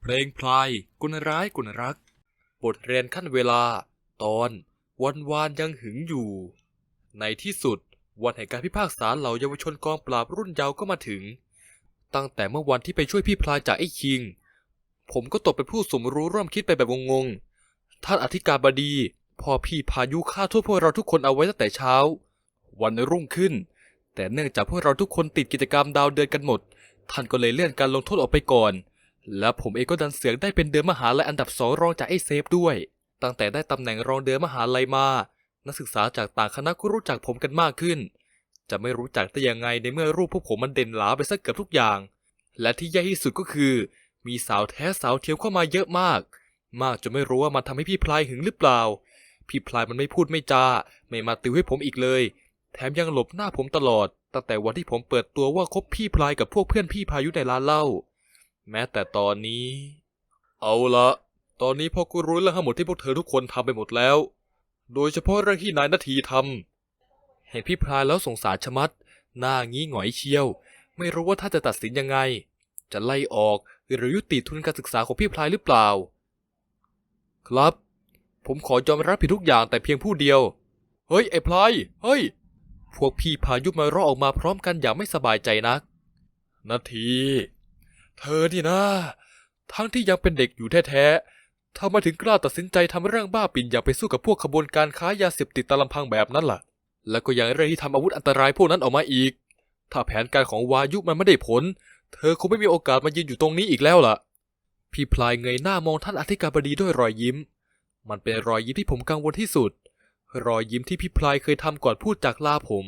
เพลงพลายกุลร้ายกุลรัก บทเรียนขั้นเวลา ตอนวันวานยังหึงอยู่ ในที่สุด วันแห่งการพิพากษาเหล่าเยาวชนกองปราบรุ่นเยาว์ก็มาถึง ตั้งแต่เมื่อวันที่ไปช่วยพี่พลายจากไอ้คิง ผมก็ตกเป็นผู้สมรู้ร่วมคิดไปแบบงงๆ ท่านอธิการบดีพอพี่พายุฆ่าโทษพวกเราทุกคนเอาไว้ตั้งแต่เช้า วันรุ่งขึ้น แต่เนื่องจากพวกเราทุกคนติดกิจกรรมดาวเดือนกันหมด ท่านก็เลยเลื่อนการลงโทษออกไปก่อน และผมเองก็ดันเสือกได้เป็นเดือนมหาลัยอันดับสองรองจากไอ้เซฟด้วย ตั้งแต่ได้ตำแหน่งรองเดือนมหาลัยมา นักศึกษาจากต่างคณะก็รู้จักผมกันมากขึ้น จะไม่รู้จักได้ยังไงในเมื่อรูปพวกผมมันเด่นหลาไปซะเกือบทุกอย่าง และที่แย่ที่สุดก็คือ มีสาวแท้สาวเทียมเข้ามาเยอะมาก มากจนไม่รู้ว่ามันทำให้พี่พลายหึงหรือเปล่า พี่พลายมันไม่พูดไม่จา ไม่มาติวให้ผมอีกเลย แถมยังหลบหน้าผมตลอด ตั้งแต่วันที่ผมเปิดตัวว่าคบพี่พลายกับพวกเพื่อนพี่พายุในร้านเหล้า แม้แต่ตอนนี้ เอาละ ตอนนี้พ่อก็รู้เรื่องทั้งหมดที่พวกเธอทุกคนทำไปหมดแล้ว โดยเฉพาะเรื่องที่นายนาทีทำเห็นพี่พลายแล้วสงสารชะมัด หน้างี้หงอยเชียว ไม่รู้ว่าถ้าจะตัดสินยังไง จะไล่ออกหรือยุติทุนการศึกษาของพี่พลายหรือเปล่า ครับ ผมขอยอมรับผิดทุกอย่างแต่เพียงผู้เดียว เฮ้ยไอ้พลายเฮ้ย พวกพี่พายุมาร้อออกมาพร้อมกันอย่างไม่สบายใจนัก นาที เธอนี่นะ ทั้งที่ยังเป็นเด็กอยู่แท้ๆทำไมถึงกล้าตัดสินใจทำเรื่องบ้าปิ่นอย่าไปสู้กับพวกขบวนการค้ายาเสพติดตามลำพังแบบนั้นล่ะ แล้วก็ยังเร่ที่ทำอาวุธอันตรายพวกนั้นออกมาอีก ถ้าแผนการของวายุมันไม่ได้ผล เธอคงไม่มีโอกาสมายืนอยู่ตรงนี้อีกแล้วล่ะ พี่พลายเงยหน้ามองท่านอธิการบดีด้วยรอยยิ้ม มันเป็นรอยยิ้มที่ผมกังวลที่สุด รอยยิ้มที่พี่พลายเคยทำก่อนพูดจากลาผม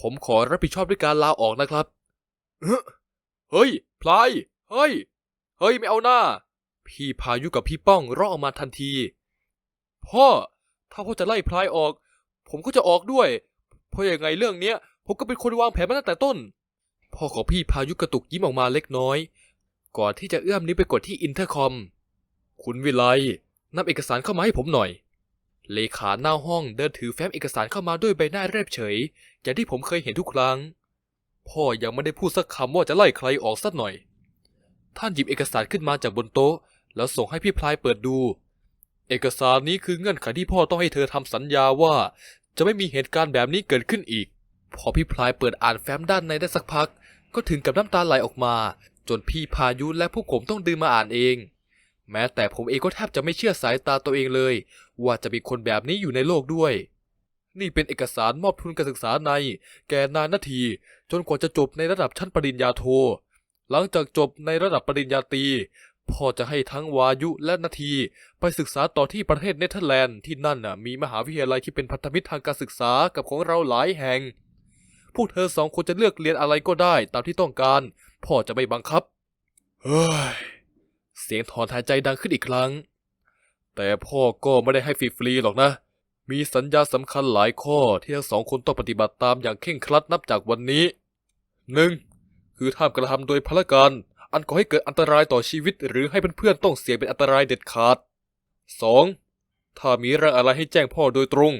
ผมขอรับผิดชอบด้วยการลาออกนะครับ เฮ้ย พลาย เฮ้ย เฮ้ย ไม่เอาหน้า พี่พายุกับพี่ป้องร้องออกมาทันที พ่อ ถ้าพ่อจะไล่พลายออก ผมก็จะออกด้วย เพราะยังไงเรื่องเนี้ย ผมก็เป็นคนวางแผนมาตั้งแต่ต้น พ่อของพี่พายุกระตุกยิ้มออกมาเล็กน้อย ก่อนที่จะเอื้อมนิ้วไปกดที่อินเทอร์คอม คุณวิไลนำเอกสารเข้ามาให้ผมหน่อย เลขาหน้าห้องเดินถือแฟ้มเอกสารเข้ามาด้วยใบหน้าเรียบเฉย อย่างที่ผมเคยเห็นทุกครั้ง พ่อยังไม่ได้พูดสักคำว่าจะไล่ใครออกสักหน่อย ท่านหยิบเอกสารขึ้นมาจากบนโต๊ะ แล้วส่งให้พี่พลายเปิดดู เอกสารนี้คือเงื่อนไขที่พ่อต้องให้เธอทำสัญญาว่า จะไม่มีเหตุการณ์แบบนี้เกิดขึ้นอีก พอพี่พลายเปิดอ่านแฟ้มด้านในได้สักพัก ก็ถึงกับน้ำตาไหลออกมา จนพี่พายุและพวกผมต้องดึงมาอ่านเอง แม้แต่ผมเองก็แทบจะไม่เชื่อสายตาตัวเองเลย ว่าจะมีคนแบบนี้อยู่ในโลกด้วย นี่เป็นเอกสารมอบทุนการศึกษาใน แก่นานนาที จนกว่าจะจบในระดับชั้นปริญญาโท หลังจากจบในระดับปริญญาตรีพ่อจะให้ทั้งวายุและนาที ไปศึกษาต่อที่ประเทศเนเธอร์แลนด์ที่นั่นน่ะมีมหาวิทยาลัยที่เป็นพันธมิตรทางการศึกษากับของเราหลายแห่ง พวกเธอสองคนจะเลือกเรียนอะไรก็ได้ตามที่ต้องการ พ่อจะไม่บังคับ เฮ้ย เสียงถอนหายใจดังขึ้นอีกครั้ง แต่พ่อก็ไม่ได้ให้ฟรีๆหรอกนะ มีสัญญาสำคัญหลายข้อที่ทั้งสองคนต้องปฏิบัติตามอย่างเคร่งครัดนับจากวันนี้ หนึ่งคือห้ามกระทำโดยพละการ อันก่อให้เกิดอันตรายต่อชีวิต หรือให้เพื่อนๆต้องเสี่ยงเป็นอันตรายเด็ดขาดสองถ้ามีเรื่องอะไรให้แจ้งพ่อโดยตรง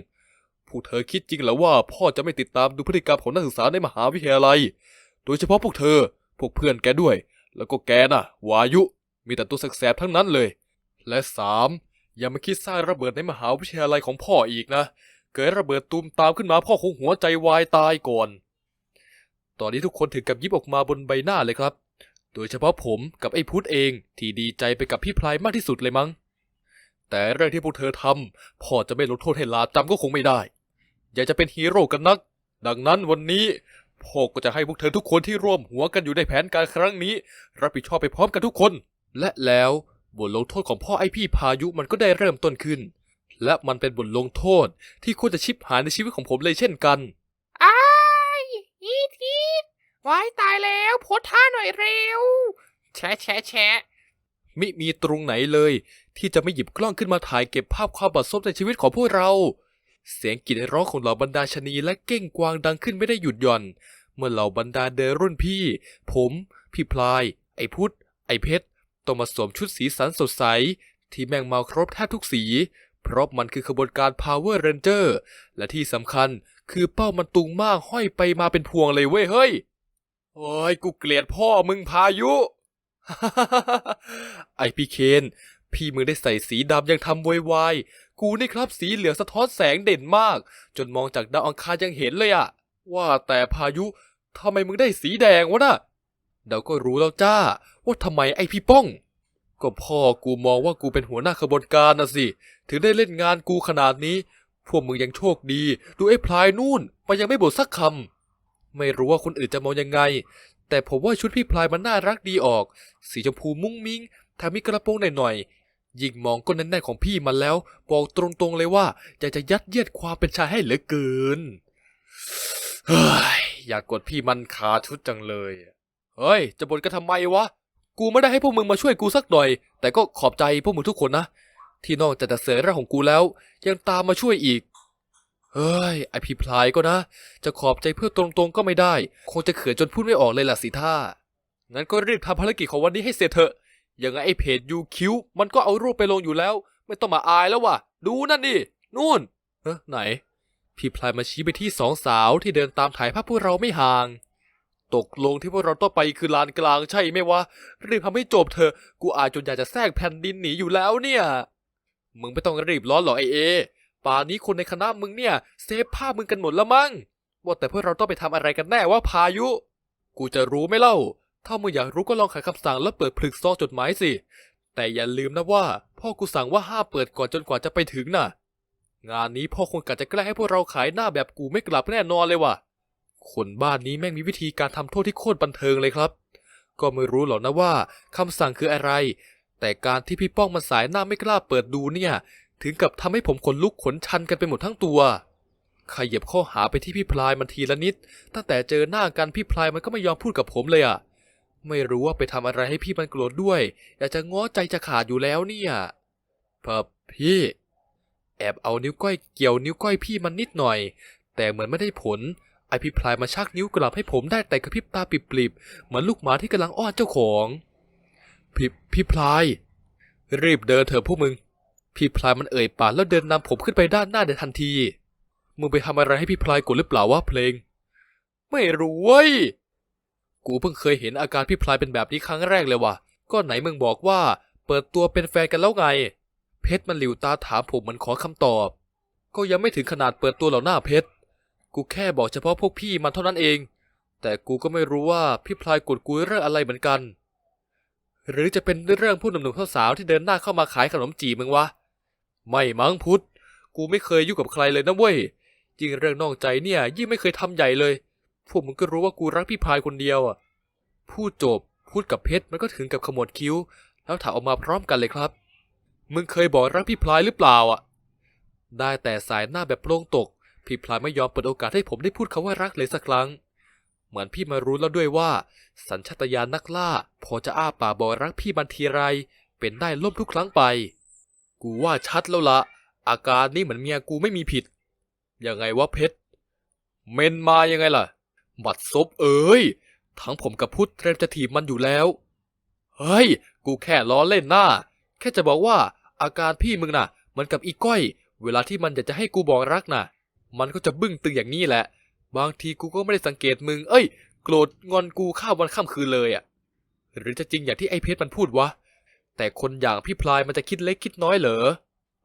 พวกเธอคิดจริงหรือว่าพ่อจะไม่ติดตามดูพฤติกรรมของนักศึกษาในมหาวิทยาลัย โดยเฉพาะพวกเธอ พวกเพื่อนแกด้วย แล้วก็แกน่ะ วายุ มีแต่ตัวแสบทั้งนั้นเลย และสามอย่ามาคิดสร้างระเบิดในมหาวิทยาลัยของพ่ออีกนะ เกิดระเบิดตูมตามขึ้นมาพ่อคงหัวใจวายตายก่อน ตอนนี้ทุกคนถึงกับยิบออกมาบนใบหน้าเลยครับ โดยเฉพาะผมกับไอ้พุทธเองที่ดีใจไปกับพี่พลายมากที่สุดเลยมั้ง แต่เรื่องที่พวกเธอทำพ่อจะไม่ลดโทษให้ลาจำก็คงไม่ได้ อยากจะเป็นฮีโร่กันนัก ดังนั้นวันนี้พ่อก็จะให้พวกเธอทุกคนที่ร่วมหัวกันอยู่ในแผนการครั้งนี้ รับผิดชอบไปพร้อมกันทุกคน และแล้วบทลงโทษของพ่อไอพี่พายุมันก็ได้เริ่มต้นขึ้น และมันเป็นบทลงโทษที่ควรจะชิบหายในชีวิตของผมเลยเช่นกัน อ้ายอีที วายตายแล้วโพสท่าหน่อยเร็ว แชะแชะแชะมิมีตรงไหนเลย ที่จะไม่หยิบกล้องขึ้นมาถ่ายเก็บภาพความบัดซบในชีวิตของพวกเรา เสียงกรีดร้องของเหล่าบรรดาชนีและเก้งกวางดังขึ้นไม่ได้หยุดหย่อน เมื่อเหล่าบรรดาเดรุ่นพี่ ผม พี่พลาย ไอ้พุทธ ไอ้เพชรต้องมาสวมชุดสีสันสดใส ที่แม่งเมาครบแทบทุกสี เพราะมันคือขบวนการ Power Ranger และที่สำคัญคือเป้ามันตุงมากห้อยไปมาเป็นพวงเลยเว้ยเฮ้ย โอ้ยกูเกลียดพ่อมึงพายุ ไอพี่เคน พี่มึงได้ใส่สีดำยังทำโวยวายกูนี่ครับสีเหลืองสะท้อนแสงเด่นมาก จนมองจากดาวอังคารยังเห็นเลยอะว่าแต่พายุทำไมมึงได้สีแดงวะน่ะเดี๋ยวก็รู้แล้วจ้า ว่าทำไมไอพี่ป้อง ก็พ่อกูมองว่ากูเป็นหัวหน้าขบวนการนะสิ ถึงได้เล่นงานกูขนาดนี้ พวกมึงยังโชคดี ดูไอ้พลายนู่นมันยังไม่บ่นสักคำ ไม่รู้ว่าคนอื่นจะมองยังไง แต่ผมว่าชุดพี่พลายมันน่ารักดีออก สีชมพูมุ้งมิ้งแถมมีกระโปรงหน่อยๆยิ่งมองก้นแน่นๆของพี่มันแล้ว บอกตรงๆเลยว่าอยากจะยัดเยียดความเป็นชายให้เหลือเกินเฮ้ยอยากกดพี่มันขาชุดจังเลยเฮ้ย จะบ่นกันทำไมวะ กูไม่ได้ให้พวกมึงมาช่วยกูสักหน่อย แต่ก็ขอบใจพวกมึงทุกคนนะ ที่นอกจากจะเสยเรื่องของกูแล้ว ยังตามมาช่วยอีก เฮ้ย ไอพีพลายก็นะ จะขอบใจเพื่อตรงๆก็ไม่ได้ คงจะเขินจนพูดไม่ออกเลยล่ะสิท่า งั้นก็รีบทำภารกิจของวันนี้ให้เสร็จเถอะ อย่างไงไอเพจยูคิวมันก็เอารูปไปลงอยู่แล้ว ไม่ต้องมาอายแล้วว่ะ ดูนั่นดิ นู่นเฮ้ไหน พี่พลายมาชี้ไปที่สองสาวที่เดินตามถ่ายภาพพวกเราไม่ห่าง ตกลงที่พวกเราต้องไปคือลานกลางใช่ไหมวะ รีบทำให้จบเถอะ กูอาจจนอยากจะแทรกแผ่นดินหนีอยู่แล้วเนี่ย มึงไม่ต้องรีบร้อนหรอกไอเอ ป่านนี้คนในคณะมึงเนี่ยเซฟภาพมึงกันหมดแล้วมั้ง ว่าแต่พวกเราต้องไปทำอะไรกันแน่ว่าพายุ กูจะรู้ไหมเล่า ถ้ามึงอยากรู้ก็ลองไขคำสั่งแล้วเปิดผลึกซองจดหมายสิ แต่อย่าลืมนะว่า พ่อกูสั่งว่าห้ามเปิดก่อนจนกว่าจะไปถึงน่ะ งานนี้พ่อคงกะจะแกล้งให้พวกเราขายหน้าแบบกูไม่กลับแน่นอนเลยว่ะ คนบ้านนี้แม่งมีวิธีการทำโทษที่โคตรบันเทิงเลยครับ ก็ไม่รู้หรอกนะว่าคำสั่งคืออะไรแต่การที่พี่ป้องมันสายหน้าไม่กล้าเปิดดูเนี่ย ถึงกับทำให้ผมขนลุกขนชันกันไปหมดทั้งตัวขยับข้อหาไปที่พี่พลายมันทีละนิด ตั้งแต่เจอหน้ากันพี่พลายมันก็ไม่ยอมพูดกับผมเลยอะไม่รู้ว่าไปทำอะไรให้พี่มันโกรธด้วย อยากจะง้อใจจะขาดอยู่แล้วเนี่ยพับพี่ แอบเอานิ้วก้อยเกี่ยวนิ้วก้อยพี่มันนิดหน่อย แต่เหมือนไม่ได้ผล ไอพี่พลายมาชักนิ้วกลับให้ผมได้แต่กระพริบตาปิบๆ เหมือนลูกหมาที่กำลังอ้อนเจ้าของ พี่พี่พลาย รีบเดินเถอะพวกมึง พี่พลายมันเอ่ยปากแล้วเดินนำผมขึ้นไปด้านหน้าในทันที มึงไปทำอะไรให้พี่พลายกดหรือเปล่าวะเพลง ไม่รู้เว้ย กูเพิ่งเคยเห็นอาการพี่พลายเป็นแบบนี้ครั้งแรกเลยว่ะ ก็ไหนมึงบอกว่า เปิดตัวเป็นแฟนกันแล้วไง เพชรมันหลิวตาถามผมเหมันขอคำตอบ ก็ยังไม่ถึงขนาดเปิดตัวเหล่าหน้าเพชร กูแค่บอกเฉพาะพวกพี่มันเท่านั้นเอง แต่กูก็ไม่รู้ว่าพี่พลายกดกูเรื่องอะไรเหมือนกัน หรือจะเป็นเรื่องผู้หนุ่มๆสาวๆที่เดินหน้าเข้ามาขายขนมจีบมึงวะ ไม่มั้งพุทธกูไม่เคยยุ่งกับใครเลยนะเว้ยยิ่งเรื่องนอกใจเนี่ย ยิ่งไม่เคยทำใหญ่เลย พวกมึงก็รู้ว่ากูรักพี่พายคนเดียวอะ พูดจบพูดกับเพชรมันก็ถึงกับขมวดคิ้ว แล้วถามออกมาพร้อมกันเลยครับ มึงเคยบอกรักพี่พลายหรือเปล่าอะ ได้แต่สายหน้าแบบโปร่งตก พี่พลายไม่ยอมเปิดโอกาสให้ผมได้พูดคำว่ารักเลยสักครั้ง เหมือนพี่มารู้แล้วด้วยว่า สัญชาตญาณนักล่า พอจะอ้าปากบอกรักพี่มันทีไร เป็นได้ล่มทุกครั้งไป กูว่าชัดแล้วละอาการนี้เหมือนเมียกูไม่มีผิด ยังไงวะเพชร เมนมายังไงล่ะ บัดซบเอ้ย ทั้งผมกับพุทธเตรียมจะถีบมันอยู่แล้ว เฮ้ย กูแค่ล้อเล่นหน้า แค่จะบอกว่าอาการพี่มึงน่ะ มันกับอีก้อย เวลาที่มันอยากจะให้กูบอกรักน่ะ มันก็จะบึ้งตึงอย่างนี้แหละ บางทีกูก็ไม่ได้สังเกตมึง เอ้ย โกรธงอนกูข้ามวันข้ามคืนเลยอะ่ะ หรือจะจริงอย่างที่ไอ้เพชรมันพูดวะ แต่คนอย่างพี่พลายมันจะคิดเล็กคิดน้อยเหรอ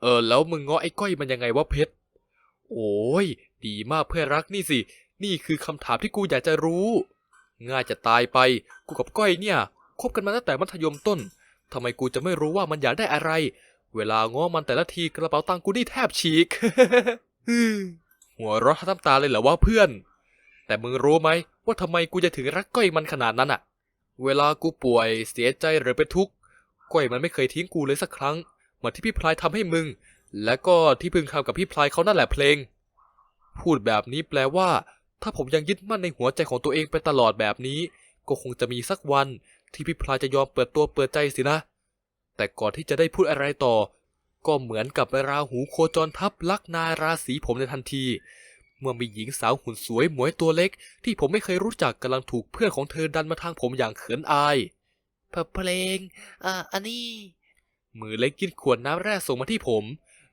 เออ แล้วมึงง้อไอ้ก้อยมันยังไงวะเพชร โอ้ย ดีมากเพื่อนรักนี่สิ นี่คือคำถามที่กูอยากจะรู้ ง่ายจะตายไป กูกับก้อยเนี่ยคบกันมาตั้งแต่มัธยมต้นทำไมกูจะไม่รู้ว่ามันอยากได้อะไร เวลาง้อมันแต่ละทีกระเป๋าตังกูนี่แทบฉีก หัวเราะทั้งน้ำตาเลยเหรอวะเพื่อน แต่มึงรู้ไหมว่าทำไมกูจะถึงรักก้อยมันขนาดนั้นอะเวลากูป่วยเสียใจหรือเป็นทุกข์ ก้อยมันไม่เคยทิ้งกูเลยสักครั้งเหมือนที่พี่พลายทำให้มึง และก็ที่พึงทำกับพี่พลายเขานั่นแหละเพลง พูดแบบนี้แปลว่า ถ้าผมยังยึดมั่นในหัวใจของตัวเองไปตลอดแบบนี้ ก็คงจะมีสักวันที่พี่พลายจะยอมเปิดตัวเปิดใจสินะ แต่ก่อนที่จะได้พูดอะไรต่อ ก็เหมือนกับราหูโคจรทับลักนาราศีผมในทันที เมื่อมีหญิงสาวหุ่นสวยหมวยตัวเล็ก ที่ผมไม่เคยรู้จักกำลังถูกเพื่อนของเธอดันมาทางผมอย่างเขินอาย เพเพลง อ่า อันนี้ มือเล็กกินขวดน้ำแร่ส่งมาที่ผม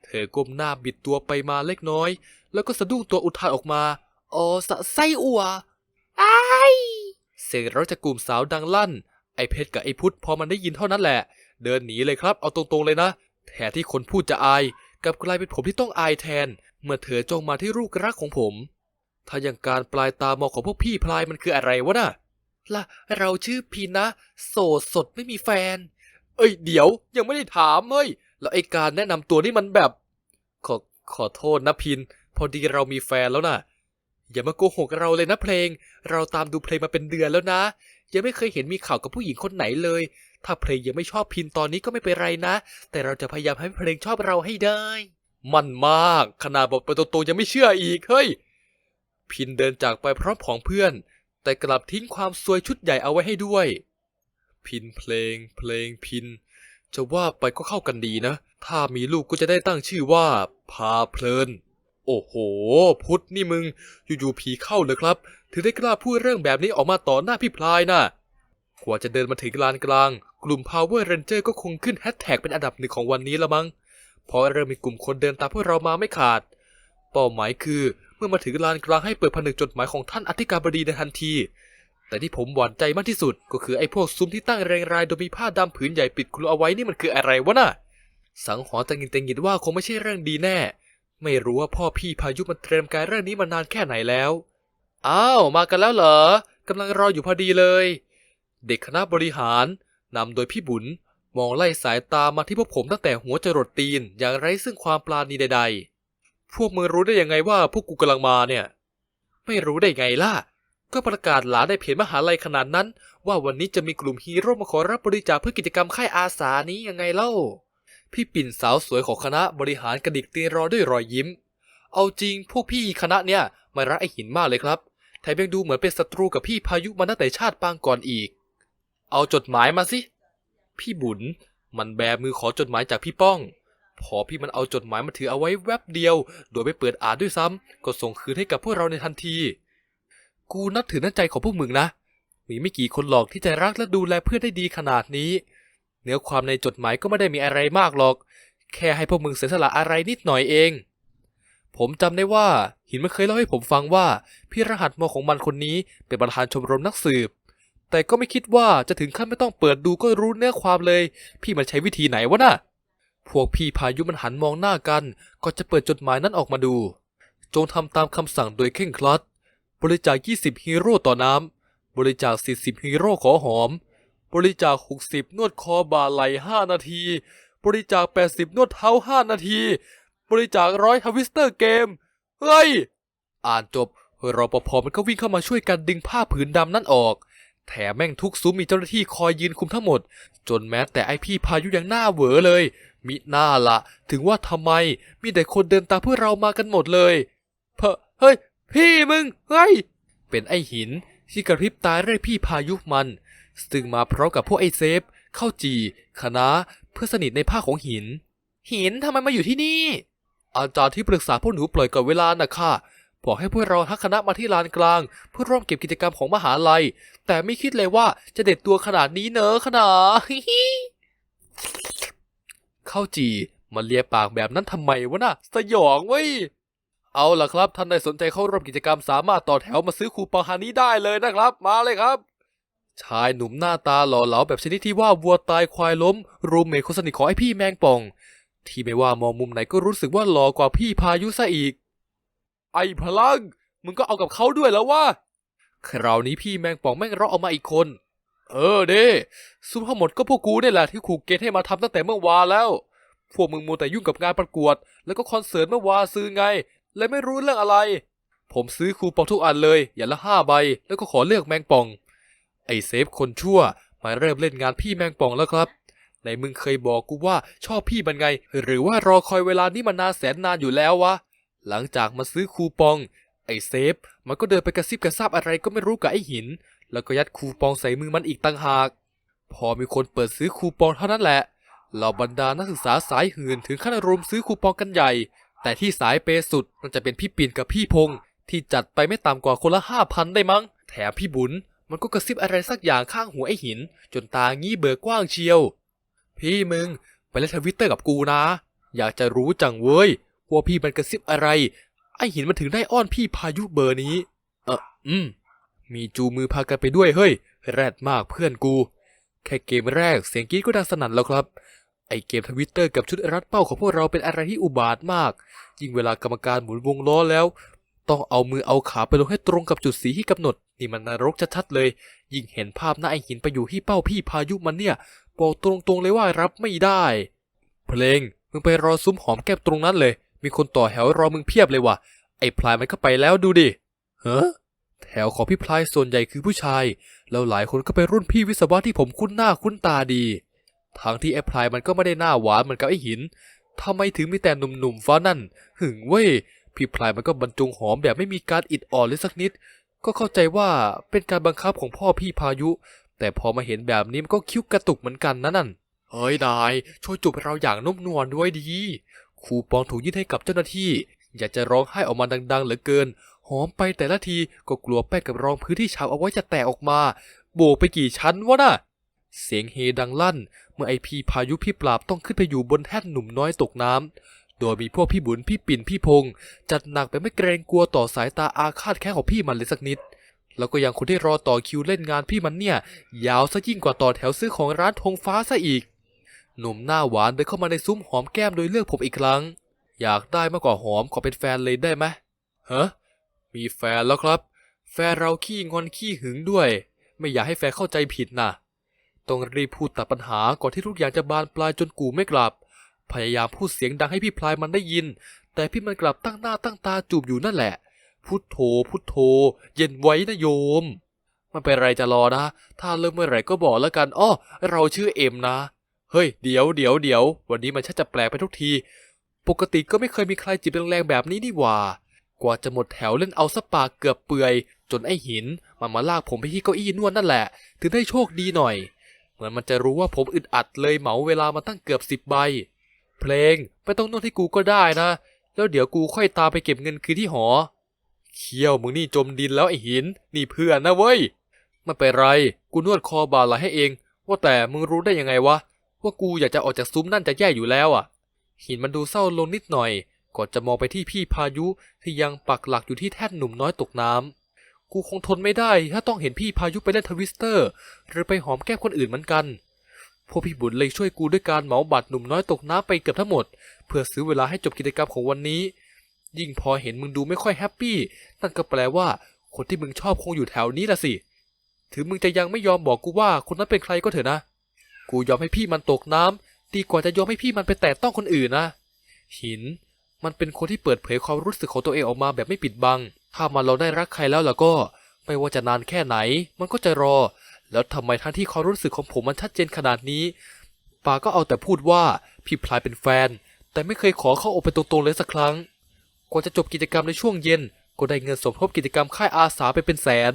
เธอก้มหน้าบิดตัวไปมาเล็กน้อย แล้วก็สะดุ้งตัวอุทานออกมา อ๋อสะไส้อัวอ้ายเสียงร้องจากกลุ่มสาวดังลั่น ไอเพชรกับไอพุทธพอมันได้ยินเท่านั้นแหละ เดินหนีเลยครับ เอาตรงๆเลยนะ แทนที่คนพูดจะอายกลับกลายเป็นผมที่ต้องอายแทน เมื่อเธอจ้องมาที่รูปรักของผม ถ้าอย่างการปลายตามองของพวกพี่พลายมันคืออะไรวะน่ะ ละเราชื่อพินนะ โสดสดไม่มีแฟน เอ้ย เดี๋ยวยังไม่ได้ถามเฮ้ย แล้วไอการแนะนำตัวนี่มันแบบ ขอขอโทษนะพิน พอดีเรามีแฟนแล้วน่ะ อย่ามาโกหกเราเลยนะเพลง เราตามดูเพลงมาเป็นเดือนแล้วนะ ยังไม่เคยเห็นมีข่าวกับผู้หญิงคนไหนเลย ถ้าเพลงยังไม่ชอบพินตอนนี้ก็ไม่เป็นไรนะ แต่เราจะพยายามให้เพลงชอบเราให้ได้ มันมาก ขนาดบอกไปตรงๆยังไม่เชื่ออีกเฮ้ย พินเดินจากไปพร้อมผองเพื่อน แต่กลับทิ้งความซวยชุดใหญ่เอาไว้ให้ด้วย พินเพลงเพลงพิน จะว่าไปก็เข้ากันดีนะ ถ้ามีลูกก็จะได้ตั้งชื่อว่าพาเพลิน โอ้โห พุทธนี่มึง อยู่ๆผีเข้าเลยครับ ถึงได้กล้าพูดเรื่องแบบนี้ออกมาต่อหน้าพี่พลายน่ะกว่าจะเดินมาถึงลานกลาง กลุ่ม Power Ranger ก็คงขึ้นแฮชแท็กเป็นอันดับหนึ่งของวันนี้ละมั้งเพราะเริ่มมีกลุ่มคนเดินตามพวกเรามาไม่ขาด เป้าหมายคือ เมื่อมาถึงลานกลางให้เปิดผนึกจดหมายของท่านอธิการบดีในทันที แต่ที่ผมหวั่นใจมากที่สุดก็คือไอ้พวกซุ้มที่ตั้งเรียงรายโดยมีผ้าดำผืนใหญ่ปิดคลุมเอาไว้นี่มันคืออะไรวะน่ะ สังหรณ์ตังงินตังงิดว่าคงไม่ใช่เรื่องดีแน่ ไม่รู้ว่าพ่อพี่พายุมันเตรียมการเรื่องนี้มานานแค่ไหนแล้ว อ้าวมากันแล้วเหรอกำลังรออยู่พอดีเลย เด็กคณะบริหารนำโดยพี่บุญมองไล่สายตามาที่พวกผมตั้งแต่หัวจรดตีนอย่างไร้ซึ่งความปราณีใดๆ พวกมึงรู้ได้ยังไงว่าพวกกูกำลังมาเนี่ย ไม่รู้ได้ไงล่ะ ก็ประกาศหลาในเพจมหาลัยขนาดนั้น ว่าวันนี้จะมีกลุ่มฮีโร่มาขอรับบริจาคเพื่อกิจกรรมค่ายอาสานี้ยังไงเล่า พี่ปิ่นสาวสวยของคณะบริหารกระดิกตีนรอด้วยรอยยิ้ม เอาจริงพวกพี่คณะเนี่ยไม่รักไอหินมากเลยครับ แถมยังดูเหมือนเป็นศัตรูกับพี่พายุมาตั้งแต่ชาติปางก่อนอีก เอาจดหมายมาสิ พี่บุญ มันแบมือขอจดหมายจากพี่ป้อง พอพี่มันเอาจดหมายมาถือเอาไว้แวบเดียว โดยไม่เปิดอ่านด้วยซ้ำก็ส่งคืนให้กับพวกเราในทันที กูนับถือน้ำใจของพวกมึงนะ มีไม่กี่คนหรอกที่จะรักและดูแลเพื่อนได้ดีขนาดนี้ เนื้อความในจดหมายก็ไม่ได้มีอะไรมากหรอก แค่ให้พวกมึงเสียสละอะไรนิดหน่อยเอง ผมจำได้ว่าหินมันเคยเล่าให้ผมฟังว่าพี่รหัสมอของมันคนนี้เป็นประธานชมรมนักสืบ แต่ก็ไม่คิดว่าจะถึงขั้นไม่ต้องเปิดดูก็รู้เนื้อความเลย พี่มันใช้วิธีไหนวะน่ะ พวกพี่พายุมันหันมองหน้ากันก่อนจะเปิดจดหมายนั้นออกมาดู จงทำตามคำสั่งโดยเคร่งครัด บริจาค 20 ฮีโร่ต่อน้ำ บริจาค 40 ฮีโร่ขอหอม บริจาค 60 นวดคอบ่าไหล 5 นาที บริจาค 80 นวดเท้า 5 นาที บริจาคร้อยทวิสเตอร์เกม เฮ้ย อ่านจบรปภมันก็วิ่งเข้ามาช่วยกันดึงผ้าผืนดำนั่นออก แถมแม่งทุกซุ้มมีเจ้าหน้าที่คอยยืนคุมทั้งหมด จนแม้แต่ไอพี่พายุยังหน้าเหวอเลย มิหน้าละ ถึงว่าทำไมมีแต่คนเดินตามเพื่อเรามากันหมดเลยเพอเฮ้ย พี่มึง เฮ้ย เป็นไอหินที่กระพริบตาเรียกพี่พายุมัน ซึ่งมาพร้อมกับพวกไอเซฟเข้าจีคณะเพื่อสนิทในภาของหิน หินทำไมมาอยู่ที่นี่ อาจารย์ที่ปรึกษาพวกหนูปล่อยก่อนเวลานะค่ะบอกให้พวกเราทั้งคณะมาที่ลานกลาง เพื่อร่วมเก็บกิจกรรมของมหาลัย แต่ไม่คิดเลยว่าจะเด็ดตัวขนาดนี้เนอะขนาด ข้าจีมาเลียปากแบบนั้นทำไมวะน่ะสยองเว้ย เอาล่ะครับ ท่านใดสนใจเข้าร่วมกิจกรรมสามารถต่อแถวมาซื้อคูปองฮานี้ได้เลยนะครับ มาเลยครับ ชายหนุ่มหน้าตาหล่อเหลาแบบชนิดที่ว่าวัวตายควายล้ม รูมเมทคนสนิทของไอพี่แมงป่อง ที่ไม่ว่ามองมุมไหนก็รู้สึกว่าหล่อกว่าพี่พายุซะอีก ไอพลัง มึงก็เอากับเขาด้วยแล้ววะคราวนี้พี่แมงป่องแม่งร้องออกมาอีกคน เออเด้ซุปทั้งหมดก็พวกกูนี่แหละที่ขู่เกณฑ์ให้มาทำตั้งแต่เมื่อวานแล้ว พวกมึงมัวแต่ยุ่งกับงานประกวด แล้วก็คอนเสิร์ตเมื่อวานซื้อไงเลยไม่รู้เรื่องอะไร ผมซื้อคูปองทุกอันเลยอย่างละห้าใบ แล้วก็ขอเลือกแมงป่อง ไอเซฟคนชั่วมาเริ่มเล่นงานพี่แมงป่องแล้วครับไหนมึงเคยบอกกูว่าชอบพี่มันไง หรือว่ารอคอยเวลานี้มานานแสนนานอยู่แล้ววะ หลังจากมาซื้อคูปอง ไอเซฟ มันก็เดินไปกระซิบกระซาบอะไรก็ไม่รู้กับไอหิน แล้วก็ยัดคูปองใส่มือมันอีกต่างหาก พอมีคนเปิดซื้อคูปองเท่านั้นแหละ เหล่าบรรดานักศึกษาสายหื่นถึงขั้นรวมซื้อคูปองกันใหญ่ แต่ที่สายเปสุดมันจะเป็นพี่ปิ่นกับพี่พงษ์ที่จัดไปไม่ต่ำกว่าคนละห้าพันได้มั้ง แถมพี่บุญมันก็กระซิบอะไรสักอย่างข้างหัวไอ้หิน จนตางี้เบิกกว้างเชียว พี่มึง ไปเล่นทวิตเตอร์กับกูนะ อยากจะรู้จังเว้ยว่าพี่มันกระซิบอะไร ไอ้หินมันถึงได้อ้อนพี่พายุเบอร์นี้ เอออืม มีจูมือพากันไปด้วยเฮ้ย แรดมากเพื่อนกู แค่เกมแรกเสียงกรีดก็ดังสนั่นแล้วครับ ไอเกมทวิตเตอร์กับชุดรัดเป้าของพวกเราเป็นอะไรที่อุบาทมาก ยิ่งเวลากรรมการหมุนวงล้อแล้ว ต้องเอามือเอาขาไปลงให้ตรงกับจุดสีที่กำหนด นี่มันนรกชัดๆเลย ยิ่งเห็นภาพหน้าไอหินไปอยู่ที่เป้าพี่พายุมันเนี่ย บอกตรงๆเลยว่ารับไม่ได้ เพลงมึงไปรอซุ้มหอมแก้มตรงนั้นเลย มีคนต่อแถวรอมึงเพียบเลยว่ะ ไอ้พลายมันก็ไปแล้วดูดิ เฮ้ แถวของพี่พลายส่วนใหญ่คือผู้ชาย แล้วหลายคนก็เป็นรุ่นพี่วิศวะที่ผมคุ้นหน้าคุ้นตาดี ทางที่ไอ้พลายมันก็ไม่ได้หน้าหวานเหมือนกับไอ้หินทำไมถึงมีแต่หนุ่มๆฟ้านั่น หึงเว้ย พี่พลายมันก็บรรจงหอมแบบไม่มีการอิดอ่อนเลยสักนิด ก็เข้าใจว่าเป็นการบังคับของพ่อพี่พายุ แต่พอมาเห็นแบบนี้มันก็คิ้วกระตุกเหมือนกันนะนั่น เฮ้ยนายช่วยจูบเราอย่างนุ่มนวลด้วยดี ครูปองถูกยื่นให้กับเจ้าหน้าที่ อยากจะร้องไห้ออกมาดัง ๆ เหลือเกิน หอมไปแต่ละทีก็กลัวแป้งกับรองพื้นที่ฉาบเอาไว้จะแตกออกมา โบกไปกี่ชั้นวะน่ะ เสียงเฮดังลั่น เมื่อไอพีพายุพี่ปราบต้องขึ้นไปอยู่บนแท่นหนุ่มน้อยตกน้ำ โดยมีพวกพี่บุญพี่ปิ่นพี่พงษ์จัดหนักไปไม่เกรงกลัวต่อสายตาอาฆาตแค้นของพี่มันเลยสักนิด แล้วก็ยังคนที่รอต่อคิวเล่นงานพี่มันเนี่ย ยาวซะยิ่งกว่าต่อแถวซื้อของร้านธงฟ้าซะอีก หนุ่มหน้าหวานเดินเข้ามาในซุ้มหอมแก้มโดยเลือกผมอีกครั้ง อยากได้มากกว่าหอมขอเป็นแฟนเลยได้ไหมฮะ มีแฟนแล้วครับ แฟนเราขี้งอนขี้หึงด้วย ไม่อยากให้แฟนเข้าใจผิดนะต้องรีบพูดตัดปัญหาก่อนที่ทุกอย่างจะบานปลายจนกูไม่กลับ พยายามพูดเสียงดังให้พี่พลายมันได้ยิน แต่พี่มันกลับตั้งหน้าตั้งตาจูบอยู่นั่นแหละ พุทโธพุทโธ เย็นไว้นะโยม มันเป็นไรจะรอนะ ถ้าเริ่มเมื่อไหร่ก็บอกแล้วกันอ้อเราชื่อเอ็มนะ เฮ้ยเดี๋ยวเดี๋ยวเดี๋ยววันนี้มันชักจะแปลกไปทุกที ปกติก็ไม่เคยมีใครจีบแรงๆแบบนี้นี่หว่า กว่าจะหมดแถวเล่นเอาสปากเกือบเปื่อย จนไอ้หิน มันมาลากผมไปที่เก้าอี้นวดนั่นแหละ ถึงได้โชคดีหน่อย เหมือนมันจะรู้ว่าผมอึดอัดเลยเหมาเวลามาตั้งเกือบสิบใบ เพลงไม่ต้องนวดให้กูก็ได้นะ แล้วเดี๋ยวกูค่อยตามไปเก็บเงินคืนที่หอเคี้ยวมึงนี่จมดินแล้วไอ้หิน นี่เพื่อนนะเว้ยไมันเป็นไร กูนวดคอบาไหลให้เอง ว่าแต่มึงรู้ได้ยังไงวะ ว่ากูอยากจะออกจากซุ้มนั่นจะแย่อยู่แล้วอะ หินมันดูเศร้าลงนิดหน่อย ก่อนจะมองไปที่พี่พายุที่ยังปักหลักอยู่ที่แท่นหนุ่มน้อยตกน้ำ กูคงทนไม่ได้ถ้าต้องเห็นพี่พายุไปเล่นทวิสเตอร์ หรือไปหอมแก้มคนอื่นเหมือนกัน พวกพี่บุญเลยช่วยกูด้วยการเหมาบัตรหนุ่มน้อยตกน้ำไปเกือบทั้งหมด เพื่อซื้อเวลาให้จบกิจกรรมของวันนี้ ยิ่งพอเห็นมึงดูไม่ค่อยแฮปปี้นั่นก็แปลว่า คนที่มึงชอบคงอยู่แถวนี้ละสิ ถึงมึงจะยังไม่ยอมบอกกูว่าคนนั้นเป็นใครก็เถอะนะ กูยอมให้พี่มันตกน้ำดีกว่าจะยอมให้พี่มันไปแตะต้องคนอื่นนะหิน มันเป็นคนที่เปิดเผยความรู้สึกของตัวเองออกมาแบบไม่ปิดบัง ถ้ามันเราได้รักใครแล้วล่ะก็ ไม่ว่าจะนานแค่ไหน มันก็จะรอ แล้วทำไมทั้งที่ความรู้สึกของผมมันชัดเจนขนาดนี้ปาก็เอาแต่พูดว่าพี่พลายเป็นแฟน แต่ไม่เคยขอเข้าอกไปตรงๆเลยสักครั้ง กว่าจะจบกิจกรรมในช่วงเย็น ก็ได้เงินสมทบกิจกรรมค่ายอาสาไปเป็นแสน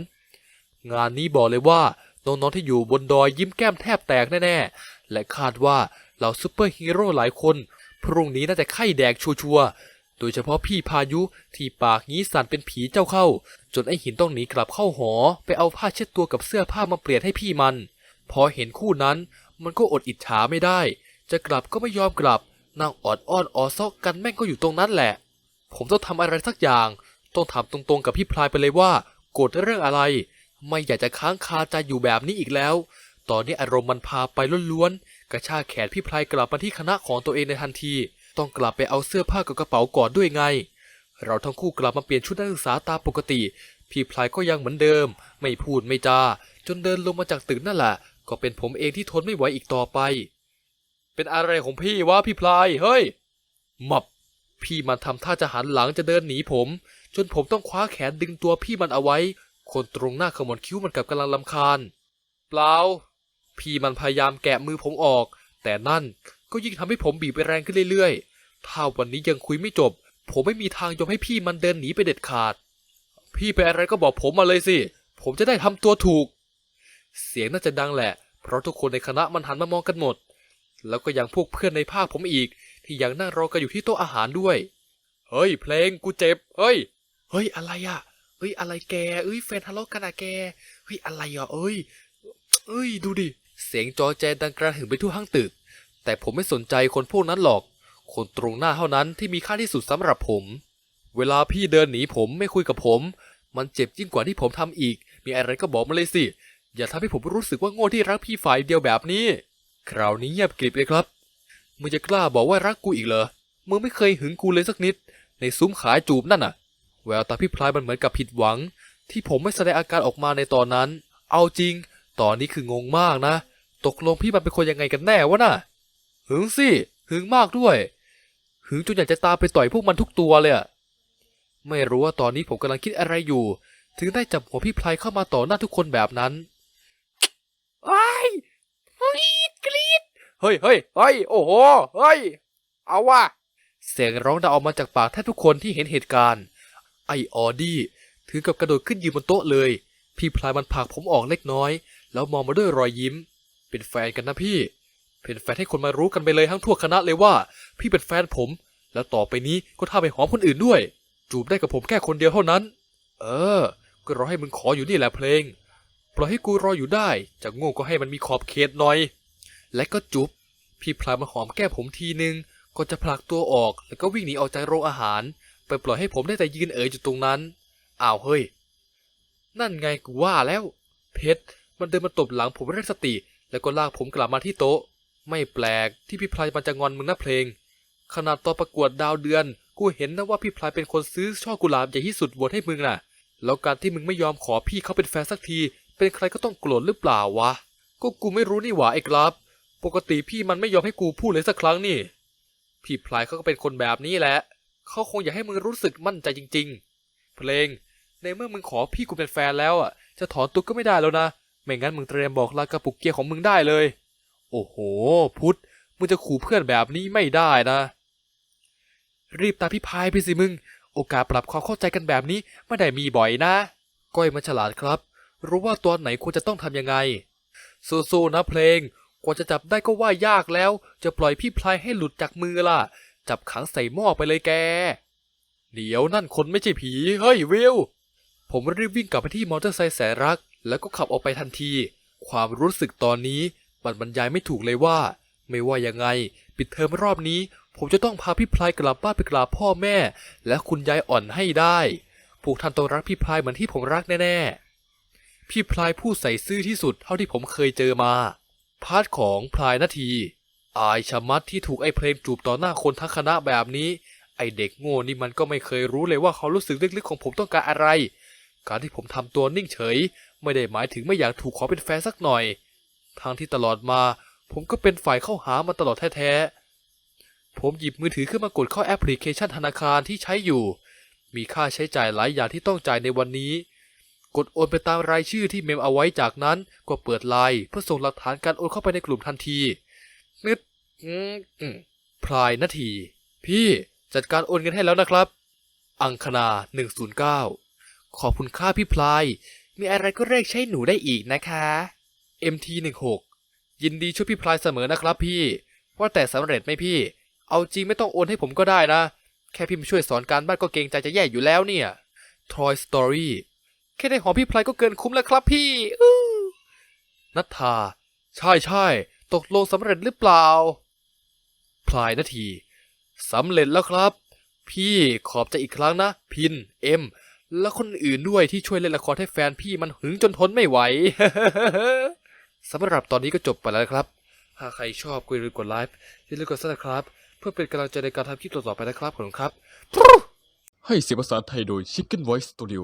งานนี้บอกเลยว่าน้องๆที่อยู่บนดอยยิ้มแก้มแทบแตกแน่ๆ และคาดว่าเหล่าซูเปอร์ฮีโร่หลายคน พรุ่งนี้น่าจะไข้แดกชัวร์ๆโดยเฉพาะพี่พายุที่ปากงี้สั่นเป็นผีเจ้าเข้า จนไอหินต้องหนีกลับเข้าหอ ไปเอาผ้าเช็ดตัวกับเสื้อผ้ามาเปลี่ยนให้พี่มัน พอเห็นคู่นั้นมันก็อดอิจฉาไม่ได้ จะกลับก็ไม่ยอมกลับนั่งออดอ้อนออซอกกันแม่งก็อยู่ตรงนั้นแหละ ผมต้องทำอะไรสักอย่าง ต้องถามตรงๆกับพี่พลายไปเลยว่าโกรธเรื่องอะไร ไม่อยากจะค้างคาใจอยู่แบบนี้อีกแล้ว ตอนนี้อารมณ์มันพาไปล้วนๆ กระชากแขนพี่พลายกลับมาที่คณะของตัวเองในทันที ต้องกลับไปเอาเสื้อผ้ากับกระเป๋าก่อนด้วยไง เราทั้งคู่กลับมาเปลี่ยนชุดนักศึกษาตามปกติ พี่พลายก็ยังเหมือนเดิม ไม่พูดไม่จา จนเดินลงมาจากตึกนั่นแหละ ก็เป็นผมเองที่ทนไม่ไหวอีกต่อไป เป็นอะไรของพี่วะพี่พลาย เฮ้ยมับพี่มันทำท่าจะหันหลังจะเดินหนีผม จนผมต้องคว้าแขนดึงตัวพี่มันเอาไว้ คนตรงหน้าขมวดคิ้วมันกับกำลังลำคาญ เปล่า พี่มันพยายามแกะมือผมออก แต่นั่นก็ยิ่งทำให้ผมบีบไปแรงขึ้นเรื่อยๆ ถ้าวันนี้ยังคุยไม่จบ ผมไม่มีทางยอมให้พี่มันเดินหนีไปเด็ดขาด พี่เป็นอะไรก็บอกผมมาเลยสิ ผมจะได้ทำตัวถูก เสียงน่าจะดังแหละ เพราะทุกคนในคณะมันหันมามองกันหมด แล้วก็ยังพวกเพื่อนในภาคผมอีก ที่ยังนั่งรอกันอยู่ที่โต๊ะอาหารด้วย เฮ้ย เพลงกูเจ็บ เฮ้ย เฮ้ยอะไรอะเฮ้ยอะไรแก เอ้ยแฟนทะเลาะกันอะแก เฮ้ยอะไรอะเอ้ย เอ้ยดูดิ เสียงจอแจดังกระหึ่มไปทั่วห้างตึก แต่ผมไม่สนใจคนพวกนั้นหรอก คนตรงหน้าเท่านั้นที่มีค่าที่สุดสำหรับผม เวลาพี่เดินหนีผมไม่คุยกับผม มันเจ็บยิ่งกว่าที่ผมทำอีก มีอะไรก็บอกมาเลยสิ อย่าทำให้ผมรู้สึกว่าโง่ที่รักพี่ฝ่ายเดียวแบบนี้ คราวนี้เงียบกริบเลยครับ มึงจะกล้าบอกว่ารักกูอีกเหรอ มึงไม่เคยหึงกูเลยสักนิด ในซุ้มขายจูบนั่นน่ะ แววตาพี่พลายมันเหมือนกับผิดหวัง ที่ผมไม่แสดงอาการออกมาในตอนนั้น เอาจริง ตอนนี้คืองงมากนะ ตกลงพี่มันเป็นคนยังไงกันแน่วะน่ะ หึงสิ หึงมากด้วย หึงจนอยากจะตามไปต่อยพวกมันทุกตัวเลยอะไม่รู้ว่าตอนนี้ผมกำลังคิดอะไรอยู่ ถึงได้จับหัวพี่พลายเข้ามาต่อหน้าทุกคนแบบนั้นว้ายกรีดกรีดเฮ้ยเฮ้ยเฮ้ยโอ้โห เฮ้ย เอาว่ะ เสียงร้องดังออกมาจากปากแทบทุกคนที่เห็นเหตุการณ์ ไอออดี้ถึงกับกระโดดขึ้นยืนบนโต๊ะเลย พี่พลายมันผลักผมออกเล็กน้อย แล้วมองมาด้วยรอยยิ้ม เป็นแฟนกันนะพี่ เป็นแฟนให้คนมารู้กันไปเลยทั้งทั่วคณะเลยว่า พี่เป็นแฟนผม แล้วต่อไปนี้ก็ท่าไปหอมคนอื่นด้วย จูบได้กับผมแค่คนเดียวเท่านั้น เออ ก็รอให้มึงขออยู่นี่แหละเพลงปล่อยให้กูรออยู่ได้จากโง่ก็ให้มันมีขอบเขตหน่อย และก็จุบพี่พลามาหอมแก้ผมทีนึงก็จะผลักตัวออกแล้วก็วิ่งหนีออกจากโรงอาหาร ไปปล่อยให้ผมได้แต่ยืนเอ๋ยอยู่ตรงนั้นอ้าวเฮ้ย นั่นไงกูว่าแล้ว เพชรมันเดินมาตบหลังผมเรียกสติ แล้วก็ลากผมกลับมาที่โต๊ะ ไม่แปลกที่พี่พลายมันจะงอนมึงนะเพลง ขนาดตอนประกวดดาวเดือน กูเห็นนะว่าพี่พลายเป็นคนซื้อช่อกุหลาบใหญ่ที่สุดบวชให้มึงน่ะ แล้วการที่มึงไม่ยอมขอพี่เขาเป็นแฟนสักที เป็นใครก็ต้องโกรธหรือเปล่าวะ ก็กูไม่รู้นี่หว่าไอ้กราฟปกติพี่มันไม่ยอมให้กูพูดเลยสักครั้งนี่ พี่พลายเขาก็เป็นคนแบบนี้แหละ เขาคงอยากให้มึงรู้สึกมั่นใจจริง ๆ เพลง ในเมื่อมึงขอพี่กูเป็นแฟนแล้วอะ จะถอนตัวก็ไม่ได้แล้วนะ ไม่งั้นมึงเตรียมบอกลากระปุกเกียร์ของมึงได้เลย โอ้โห พุทธมึงจะขู่เพื่อนแบบนี้ไม่ได้นะ รีบตามพี่พายไปสิมึง โอกาสปรับความเข้าใจกันแบบนี้ไม่ได้มีบ่อยนะ ก้อยมันฉลาดครับ รู้ว่าตัวไหนควรจะต้องทำยังไง สู้ๆนะเพลง กว่าจะจับได้ก็ว่ายากแล้ว จะปล่อยพี่พลายให้หลุดจากมือล่ะ จับขังใส่หม้อไปเลยแก เดี๋ยวนั่นคนไม่ใช่ผี เฮ้ยวิวผมรีบวิ่งกลับไปที่มอเตอร์ไซค์แสนรัก แล้วก็ขับออกไปทันที ความรู้สึกตอนนี้บัดบรรยายไม่ถูกเลยว่า ไม่ว่ายังไง ปิดเทอมรอบนี้ ผมจะต้องพาพี่พลายกลับบ้านไปกราบพ่อแม่ และคุณยายอ่อนให้ได้พวกท่านต้องรักพี่พลายเหมือนที่ผมรักแน่ๆ พี่พลายผู้ใส่ซื่อที่สุดเท่าที่ผมเคยเจอมา พาร์ทของพลายนาที อายชะมัดที่ถูกไอ้เพลงจูบต่อหน้าคนทั้งคณะแบบนี้ ไอเด็กโง่นี่มันก็ไม่เคยรู้เลยว่าเขารู้สึกลึกๆของผมต้องการอะไร การที่ผมทำตัวนิ่งเฉย ไม่ได้หมายถึงไม่อยากถูกขอเป็นแฟนสักหน่อย ทางที่ตลอดมา ผมก็เป็นฝ่ายเข้าหามาตลอดแท้ๆ ผมหยิบมือถือขึ้นมากดเข้าแอปพลิเคชันธนาคารที่ใช้อยู่ มีค่าใช้จ่ายหลายอย่างที่ต้องจ่ายในวันนี้ กดโอนไปตามรายชื่อที่เมมเอาไว้จากนั้นก็เปิดไลน์เพื่อส่งหลักฐานการโอนเข้าไปในกลุ่มทันทีนึดอืมอืมพลายนาที พี่จัดการโอนเงินให้แล้วนะครับ อังคณา109 ขอบคุณค่าพี่พลาย มีอะไรก็เรียกใช้หนูได้อีกนะคะ MT16 ยินดีช่วยพี่พลายเสมอนะครับพี่ ว่าแต่สำเร็จไหมพี่ เอาจริงไม่ต้องโอนให้ผมก็ได้นะ แค่พี่มาช่วยสอนการบ้านก็เกรงใจจะแย่อยู่แล้วเนี่ย Toy Story แค่ได้หอมพี่พลายก็เกินคุ้มแล้วครับพี่อนัทธา ใช่ใช่ตกลงสำเร็จหรือเปล่า พลายนาทีสำเร็จแล้วครับ พี่ขอบใจอีกครั้งนะ พินเอ็ม และคนอื่นด้วยที่ช่วยเล่นละครให้แฟนพี่มันหึงจนทนไม่ไหว สำหรับตอนนี้ก็จบไปแล้วครับ หากใครชอบก็อย่าลืมกดไลค์อย่าลืมกดซับสไครป์เพื่อเป็นกำลังใจในการทำคลิปต่อๆไปนะครับขอบคุณครับ ให้เสียงภาษาไทยโดย Chicken Voice Studio